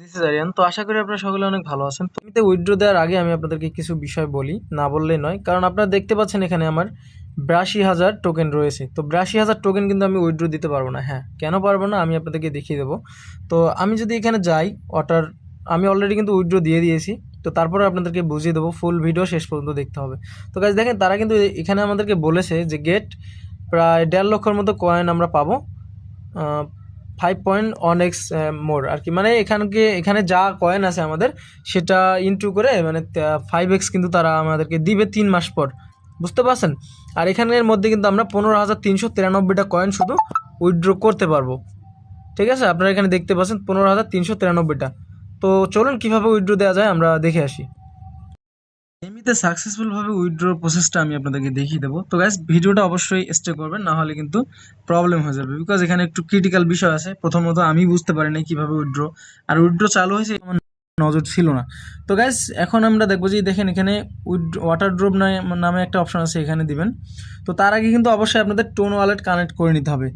This is Aryan তো আশা করি আপনারা সকলে অনেক ভালো আছেন। তো এমনিতে উইথড্র দেওয়ার আগে আমি আপনাদেরকে কিছু বিষয় বলি, না বললেই নয়। কারণ আপনারা দেখতে পাচ্ছেন এখানে আমার বিরাশি হাজার টোকেন রয়েছে। তো বিরাশি হাজার টোকেন কিন্তু আমি উইথড্র দিতে পারব না। হ্যাঁ কেন পারব না আমি আপনাদেরকে দেখিয়ে দেবো। তো আমি যদি এখানে যাই, ওটার আমি অলরেডি কিন্তু উইথড্র দিয়ে দিয়েছি। তো তারপরে আপনাদেরকে বুঝিয়ে দেবো ফুল ভিডিও শেষ পর্যন্ত দেখতে হবে। তো কাজ দেখেন, তারা কিন্তু এখানে আমাদেরকে বলেছে যে গেট প্রায় দেড় লক্ষর মতো কয়েন আমরা পাবো। Five point on X more আর কি মানে এখানকে, এখানে যা কয়েন আছে আমাদের, সেটা ইনটু করে মানে ফাইভ এক্স কিন্তু তারা আমাদেরকে দিবে তিন মাস পর। বুঝতে পারছেন? আর এখানের মধ্যে কিন্তু আমরা পনেরো হাজার তিনশো তিরানব্বইটা কয়েন শুধু উইথড্র করতে পারব। ঠিক আছে? আপনারা এখানে দেখতে পাচ্ছেন পনেরো হাজার তিনশো তিরানব্বইটা। তো চলুন কীভাবে উইথড্র দেওয়া যায় আমরা দেখে আসি। এমনিতে সাকসেসফুলভাবে উইথড্র প্রসেসটা আমি আপনাদেরকে দেখিয়ে দেবো। তো গ্যাস ভিডিওটা অবশ্যই স্টে করবেন, না হলে কিন্তু প্রবলেম হয়ে যাবে। বিকজ এখানে একটু ক্রিটিক্যাল বিষয় আছে। প্রথমত আমি বুঝতে পারি না কীভাবে উইথড্র আর উইথড্র চালু হয়েছে আমার নজর ছিল না। তো গ্যাস এখন আমরা দেখব যে, দেখেন এখানে উইথ ওয়াটার ড্রপ নামে একটা অপশন আছে, এখানে দিবেন। তো তার আগে কিন্তু অবশ্যই আপনাদের টোন ওয়ালেট কানেক্ট করে নিতে হবে।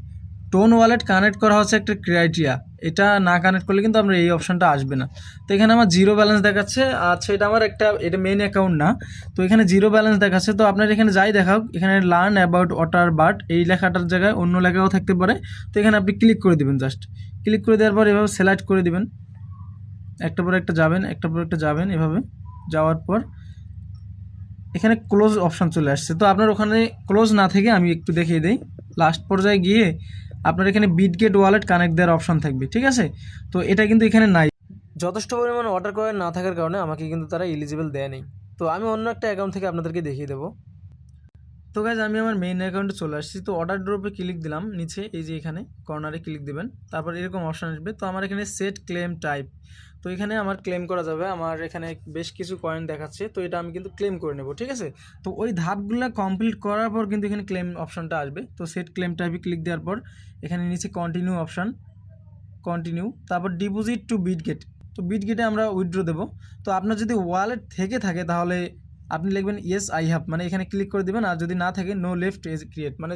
টোন ওয়ালেট কানেক্ট করা হচ্ছে একটা ক্রাইটেরিয়া। এটা না কানেক্ট করলে কিন্তু আমরা এই অপশানটা আসবে না। তো এখানে আমার জিরো ব্যালেন্স দেখাচ্ছে আচ্ছা এটা আমার একটা, এটা মেন অ্যাকাউন্ট না। তো এখানে জিরো ব্যালেন্স দেখাচ্ছে, তো আপনার এখানে যাই দেখাও, এখানে লার্ন অ্যাবাউট ওয়াটার বাট এই লেখাটার জায়গায় অন্য লেখাও থাকতে পারে। তো এখানে আপনি ক্লিক করে দিবেন জাস্ট ক্লিক করে দেওয়ার পর এভাবে সিলেক্ট করে দিবেন। একটা পর একটা যাবেন, একটা পর একটা যাবেন এভাবে। যাওয়ার পর এখানে ক্লোজ অপশান চলে আসছে। তো আপনার ওখানে ক্লোজ না থেকে আমি একটু দেখিয়ে দিই। লাস্ট পর্যায়ে গিয়ে আপনার এখানে বিটগেট ওয়ালেট কানেক্ট দেওয়ার অপশন থাকবে ঠিক আছে? তো এটা কিন্তু এখানে নাই। যথেষ্ট পরিমাণে অর্ডার করে না থাকার কারণে আমাকে কিন্তু তারা এলিজিবল দেয় নেই। তো আমি অন্য একটা অ্যাকাউন্ট থেকে আপনাদেরকে দেখিয়ে দেবো। তো গাইজ আমি আমার মেইন অ্যাকাউন্টে চলে আসছি। তো অর্ডার ড্রপে ক্লিক দিলাম নিচে এই যে এখানে কর্নারে ক্লিক দিবেন। তারপর এরকম অপশান আসবে। তো আমার এখানে সেট ক্লেম টাইপ তো এখানে আমার ক্লেম করা যাবে। আমার এখানে বেশ কিছু কয়েন দেখাচ্ছে, তো এটা আমি কিন্তু ক্লেম করে নেব, ঠিক আছে? তো ওই ধাপগুলো কমপ্লিট করার পর কিন্তু এখানে ক্লেম অপশানটা আসবে। তো সেট ক্লেম টাইপে ক্লিক দেওয়ার পর এখানে নিচে কন্টিনিউ অপশান কন্টিনিউ তারপর ডিপোজিট টু বিট গেট তো বিট গেটে আমরা উইথড্র দেবো। তো আপনার যদি ওয়ালেট থেকে থাকে তাহলে আপনি লিখবেন ইয়েস আই হ্যাভ মানে এখানে ক্লিক করে দেবেন, আর যদি না থাকে নো লেফট এজ ক্রিয়েট মানে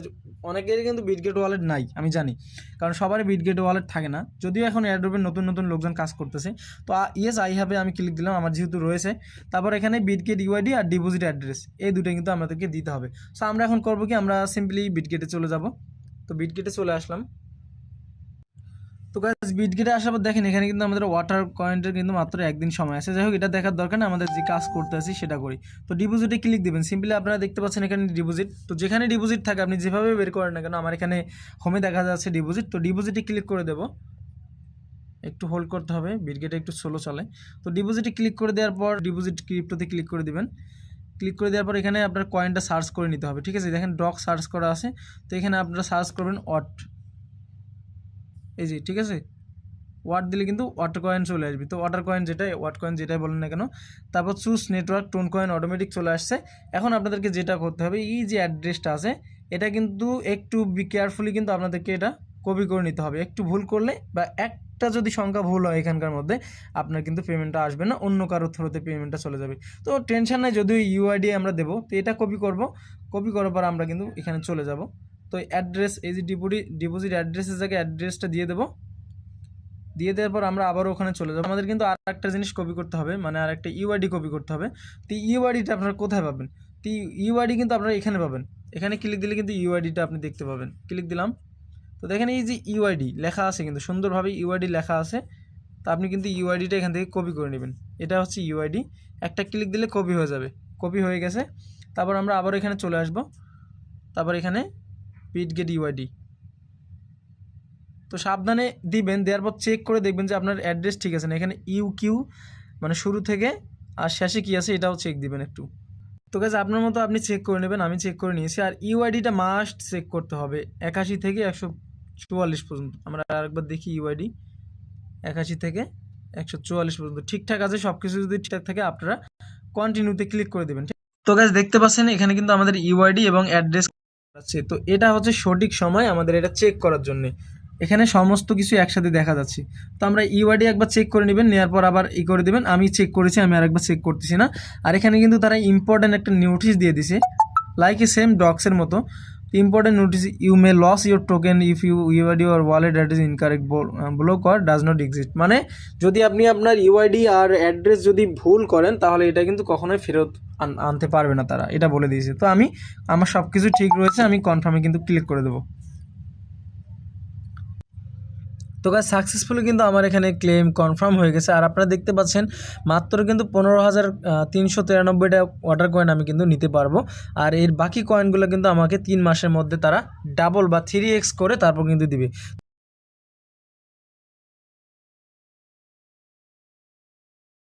অনেকেরই কিন্তু বিটগেট ওয়ালেট নাই, আমি জানি, কারণ সবারই বিটগেট ওয়ালেট থাকে না। যদিও এখন এয়ারড্রপের নতুন নতুন লোকজন কাজ করতেছে, তো ইয়েস আই হ্যাভে আমি ক্লিক দিলাম, আমার যেহেতু রয়েছে, তারপর এখানে বিটগেট ইউআইডি আর ডিপোজিট অ্যাড্রেস এই দুটো কিন্তু আমাদেরকে দিতে হবে। সো আমরা এখন করব কি, আমরা সিম্পলি বিটগেটে চলে যাব। তো বিটগেটে চলে আসলাম। তো গাছ বিটগেটে আসার পর দেখেন, এখানে কিন্তু আমাদের ওয়াটার কয়েন্টের কিন্তু মাত্র একদিন সময় আছে। যাই হোক, এটা দেখার দরকার না আমাদের যে কাজ করতে আছি সেটা করি। তো ডিপোজিটে ক্লিক দেবেন। সিম্পলি আপনারা দেখতে পাচ্ছেন এখানে ডিপোজিট তো যেখানে ডিপোজিট থাকে, আপনি যেভাবে বের করেন না কেন, আমার এখানে হোমে দেখা যাচ্ছে ডিপোজিট তো ডিপোজিটে ক্লিক করে দেবো। একটু হোল্ড করতে হবে বিটগেটে একটু স্লো চলে। তো ডিপোজিটে ক্লিক করে দেওয়ার পর ডিপোজিট ক্রিপ্টোতে ক্লিক করে দেবেন। ক্লিক করে দেওয়ার পর এখানে আপনার কয়েনটা সার্চ করে নিতে হবে, ঠিক আছে? দেখেন ডক সার্চ করা আছে। তো এখানে আপনারা সার্চ করবেন অট এই যে, ঠিক আছে? ওয়াট দিলে কিন্তু ওয়াটার কয়েন চলে আসবে। তো ওয়াটার কয়েন যেটাই ওয়াট কয়েন যেটাই বলেন না কেন, তারপর choose network TON coin automatic চলে আসছে। এখন আপনাদেরকে যেটা করতে হবে, এই যে অ্যাড্রেসটা আছে, এটা কিন্তু একটু বি কেয়ারফুলি কিন্তু আপনাদেরকে এটা কপি করে নিতে হবে। একটু ভুল করলে বা একটা যদি সংখ্যা ভুল হয় এখানকার মধ্যে, আপনার কিন্তু পেমেন্টটা আসবে না, অন্য কারও থ্রুতে পেমেন্টটা চলে যাবে। তো টেনশন নাই, যদিও ইউআইডি আমরা দেবো, তো এটা কপি করব। কপি করার পর আমরা কিন্তু এখানে চলে যাব। তো অ্যাড্রেস, এই যে ডিপোজিট ডিপোজিট অ্যাড্রেসের জায়গায় অ্যাড্রেসটা দিয়ে দেবো। দিয়ে দেওয়ার পর আমরা আবারও ওখানে চলে যাব। আমাদের কিন্তু আর একটা জিনিস কপি করতে হবে মানে আর একটা ইউআইডি কপি করতে হবে। তো ইউআইডিটা আপনারা কোথায় পাবেন? তো ইউআইডি কিন্তু আপনারা এখানে পাবেন। এখানে ক্লিক দিলে কিন্তু ইউআইডিটা আপনি দেখতে পাবেন। ক্লিক দিলাম। তো দেখেন এই যে ইউআইডি লেখা আছে কিন্তু, সুন্দরভাবে ইউআইডি লেখা আছে। তো আপনি কিন্তু ইউআইডিটা এখান থেকে কপি করে নেবেন। এটা হচ্ছে ইউআইডি একটা ক্লিক দিলে কপি হয়ে যাবে। কপি হয়ে গেছে। তারপর আমরা আবার এখানে চলে আসব। তারপর এখানে পিট গেট ইউআইডি তো সাবধানে দিবেন, দেওয়ার পর চেক করে দেখবেন যে আপনার অ্যাড্রেস ঠিক আছে না। এখানে ইউ কিউ মানে শুরু থেকে আর শেষে কী আছে এটাও চেক দিবেন একটু। তো কাছে আপনার মতো আপনি চেক করে নেবেন, আমি চেক করে নিয়েছি। আর ইউআইডিটা মাস্ট চেক করতে হবে, একাশি থেকে একশো চুয়াল্লিশ পর্যন্ত। আমরা আরেকবার দেখি ইউআইডি একাশি থেকে একশো চুয়াল্লিশ পর্যন্ত। ঠিকঠাক আছে সব কিছু যদি ঠিকঠাক থাকে, আপনারা কন্টিনিউতে ক্লিক করে দেবেন তো গাছ দেখতে পাচ্ছেন, এখানে কিন্তু আমাদের ইউআইডি এবং অ্যাড্রেস আছে। তো এটা হচ্ছে সঠিক সময় আমাদের এটা চেক করার জন্য। এখানে সমস্ত কিছু একসাথে দেখা যাচ্ছে। তো আমরা ইউআইডি একবার চেক করে নেবেন নেওয়ার পর আবার ই করে দেবেন। আমি চেক করেছি, আমি আর একবার চেক করতেছি না। আর এখানে কিন্তু তারা ইম্পর্ট্যান্ট একটা নোটিশ দিয়ে দিছে। লাইক এ সেম ডক্সের মতো। Important notice you may lose your token if you UID or wallet at is incorrect block or does not exist মানে যদি আপনি আপনার ইউআইডি আর অ্যাড্রেস যদি ভুল করেন, তাহলে এটা কিন্তু কখনোই ফেরত আন- আনতে পারবে না তারা। এটা বলে দিয়েছে। তো আমি, আমার সব কিছু ঠিক রয়েছে, আমি কনফার্মে কিন্তু ক্লিক করে দেবো। তো গাছ সাকসেসফুলি কিন্তু আমার এখানে ক্লেম কনফার্ম হয়ে গেছে। আর আপনারা দেখতে পাচ্ছেন, মাত্র কিন্তু পনেরো হাজার তিনশো তিরানব্বইটা ওয়াটার কয়েন আমি কিন্তু নিতে পারব। আর এর বাকি কয়েনগুলো কিন্তু আমাকে তিন মাসের মধ্যে তারা ডাবল বা থ্রি এক্স করে তারপর কিন্তু দিবে।